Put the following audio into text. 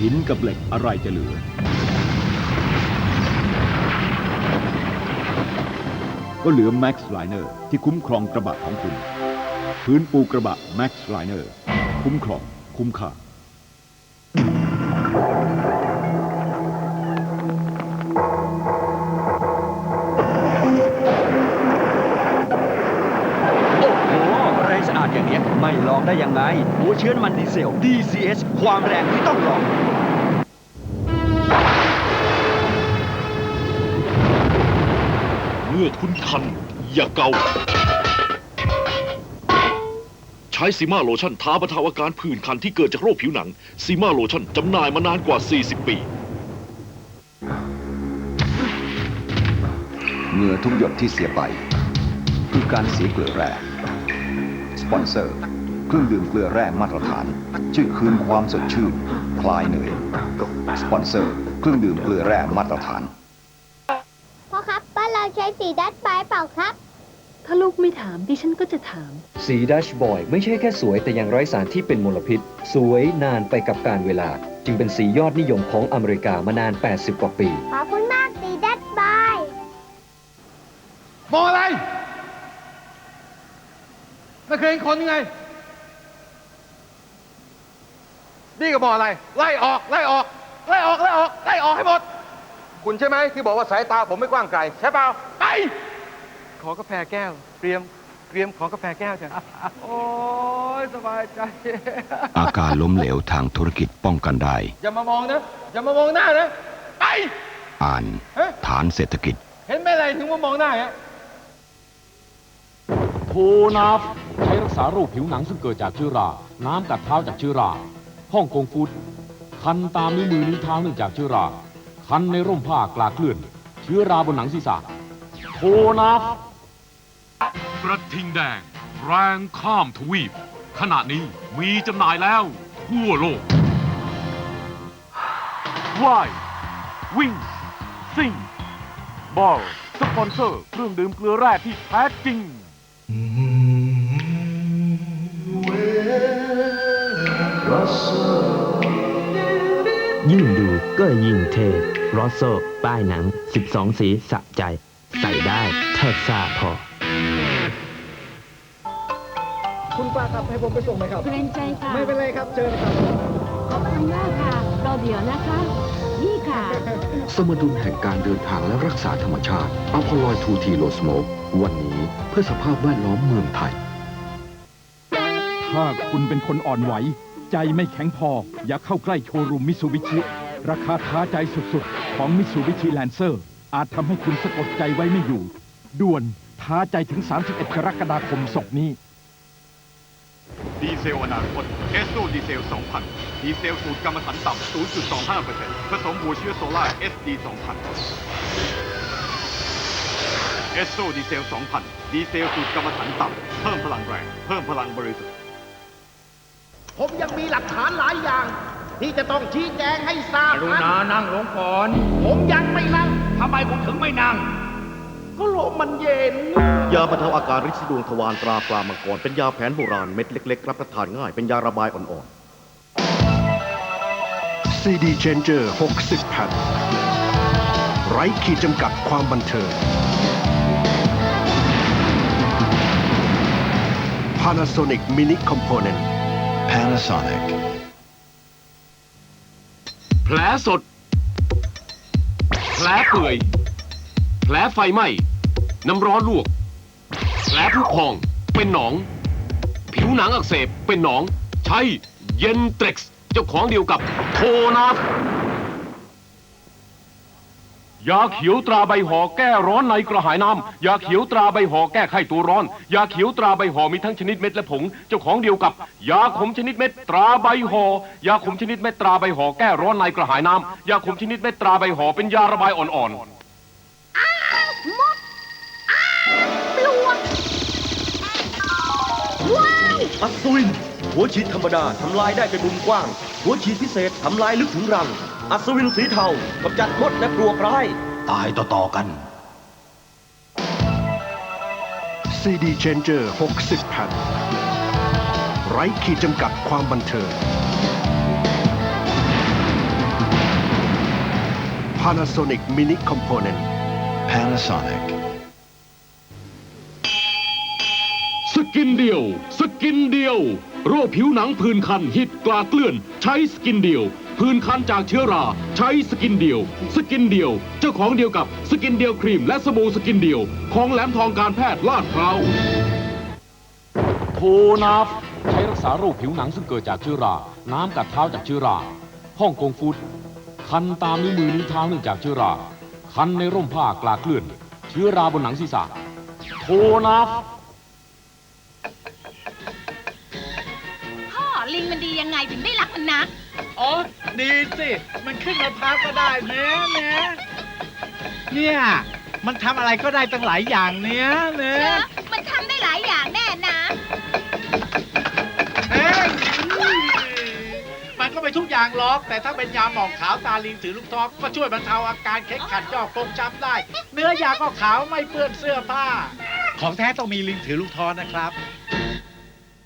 หินกับเหล็กอะไรจะเหลือ ก็เหลือแม็กซ์ไลเนอร์ที่คุ้มครองกระบะของคุณ พื้นปูกระบะแม็กซ์ไลเนอร์คุ้มครองคุ้มค่า ไม่ลองได้ยังไงหัวเชื้อน้ำมันดีเซล DCS ความแรงที่ต้องลองเมื่อคุณคัน อย่าเกา ใช้ซีมาโลชั่นทาบรรเทาอาการผื่นคันที่เกิดจากโรคผิวหนังซีมาโลชั่นจำหน่ายมานานกว่า 40 ปี เหงื่อทุกหยดที่เสียไป คือการเสียเกลือแร่ส ปอนเซอร์ เครื่องดื่มเกลือแร่มาตรฐานช่วยคืนความสดชื่น คลายเหนื่อย สปอนเซอร์ เครื่องดื่มเกลือแร่มาตรฐาน พ่อครับบ้านเราใช้สีดัดปลายเปล่าครับ ถ้าลูกไม่ถามดิฉันก็จะถาม สีดัชบอยไม่ใช่แค่สวยแต่ยังไร้สารที่เป็นมลพิษ สวยนานไปกับการเวลา จึงเป็นสียอดนิยมของอเมริกามานาน 80 กว่าปี ขอบคุณมากสีดัดปลาย มองอะไร ไม่เคยเห็นคนยังไง นี่ก็มองอะไร ไล่ออก ไล่ออก ไล่ออก ไล่ออก ไล่ออกให้หมด คุณใช่ไหมที่บอกว่าสายตาผมไม่กว้างไกล ใช่เปล่า ไป ขอกาแฟแก้ว เตรียม เตรียมขอกาแฟแก้วจ้ะ โอ้ยสบายใจ อาการล้มเหลวทางธุรกิจป้องกันได้ อย่ามามองนะ อย่ามามองหน้านะ ไป อ่านเอ๊ะฐานเศรษฐกิจ เห็นไหมอะไรถึงว่ามองหน้าฮะโท นาฟใช้รักษาโรคผิวหนังซึ่งเกิดจากเชื้อรา น้ำกัดเท้าจากเชื้อราฮ่องกงฟูดคันตามนิ้วมือนิ้วเท้าเนื่องจากเชื้อรา คันในร่มผ้ากลาเคลื่อน เชื้อราบนหนังศีรษะโทนาฟกระทิงแดง แรงข้ามทวีป ขณะนี้มีจำหน่ายแล้ว ทั่วโลกว่ายวิ่งซิ่งบอลสปอนเซอร์เครื่องดื่มเกลือแร่ที่แท้จริง ยิ่งดูก็ยิ่งเท่รอสโซป้ายหนัง 12 สีสะใจ ใส่ได้แทบซาพอ คุณป้าครับให้ผมไปส่งไหมครับ เกรงใจค่ะไม่เป็นไรครับเชิญครับ ขอบคุณมากค่ะรอเดี๋ยวนะคะนี่ค่ะ สมดุลแห่งการเดินทางและรักษาธรรมชาติอัลพลอยทูทีโลสโมกวันนี้เพื่อสภาพแวดล้อมเมืองไทย ถ้าคุณเป็นคนอ่อนไหว ใจไม่แข็งพอ อย่าเข้าใกล้โชว์รูมมิซูบิชิ ราคาท้าใจสุดๆ ของมิซูบิชิแลนเซอร์ อาจทำให้คุณสะกดใจไว้ไม่อยู่ ด่วนท้าใจถึง 31 กรกฎาคมศกนี้ เซลอนาคตเอสโซดีเซล 2000 ดีเซลสูตรกรรมฐานต่ำ 0.25%ผสมหัวเชื้อโซล่า SD 2000เอสโซดีเซล 2000 ดีเซลสูตรกรรมฐานต่ำ เพิ่มพลังแรง เพิ่มพลังบริสุทธิ์ ผมยังมีหลักฐานหลายอย่าง ที่จะต้องชี้แจงให้ทราบกรุณานั่งลงก่อน ผมยังไม่นั่ง ทำไมคุณถึงไม่นั่ง ก็ลมมันเย็น ยาบรรเทาอาการริดสีดวงทวารตราปลามังกรเป็นยาแผนโบราณเม็ดเล็กๆ รับประทานง่าย เป็นยาระบายอ่อนๆ CD Changer 60แผ่นไร้ขีดจำกัดความบันเทิง Panasonic Mini Component Panasonic แผลสด แผลเปื่อย แผลไฟไหม้ น้ำร้อนลวก แผลผู้พอง เป็นหนอง ผิวหนังอักเสบ เป็นหนอง ใช้เย็นเทร็กซ์เจ้าของเดียวกับโทนาฟยาเขียวตราใบห่อแก้ร้อนในกระหายน้ำยาเขียวตราใบห่อแก้ไข้ตัวร้อน ยาเขียวตราใบห่อมีทั้งชนิดเม็ดและผง เจ้าของเดียวกับ ยาขมชนิดเม็ดตราใบห่อยาขมชนิดเม็ดตราใบห่อแก้ร้อนในกระหายน้ำยาขมชนิดเม็ดตราใบห่อเป็นยาระบายอ่อนๆ อัศวิน หัวฉีดธรรมดาทำลายได้เป็นมุมกว้าง หัวฉีดพิเศษทำลายลึกถึงรัง อัศวินสีเทากำจัดมดและปลวกร้าย ตายต่อๆกัน CD Changer 60 แผ่น ไร้ขีดจำกัดความบันเทิง Panasonic Mini Component Panasonic สกินเดียวส กินเดียว โรคผิวหนังผื่นคันหิดกลาเกลื่อน ใช้สกินเดียวผื่นคันจากเชื้อรา ใช้สกินเดียว สกินเดียว เจ้าของเดียวกับสกินเดียวครีมและสบู่สกินเดียว ของแหลมทองการแพทย์ลาดพร้าวโทนับใช้รักษาโรคผิวหนังซึ่งเกิดจากเชื้อรา น้ำกัดเท้าจากเชื้อราฮ่องกงฟูดคันตามนิ้วมือนิ้วเท้าเนื่องจากเชื้อรา คันในร่มผ้ากลาเคลื่อน เชื้อราบนหนังศีรษะโทนับ พ่อลิงมันดียังไงถึงได้รักมันนัก อ๋อ ดีสิ มันขึ้นมะพร้าวก็ได้แม่แม่เนี่ย มันทำอะไรก็ได้ตั้งหลายอย่างเนี้ยเนเชื่ยอมันทำได้หลายอย่างแน่นะ เอ้ยมันก็ไปทุกอย่างหรอก แต่ถ้าเป็นยาหมองขาวตาลิงถือลูกท้อก็ช่วยบรรเทาอาการเข็ดขัดยอกฟกช้ำได้ เนื้อยาก็ขาวไม่เปื้อนเสื้อผ้า ของแท้ต้องมีลิงถือลูกท้อนะครับ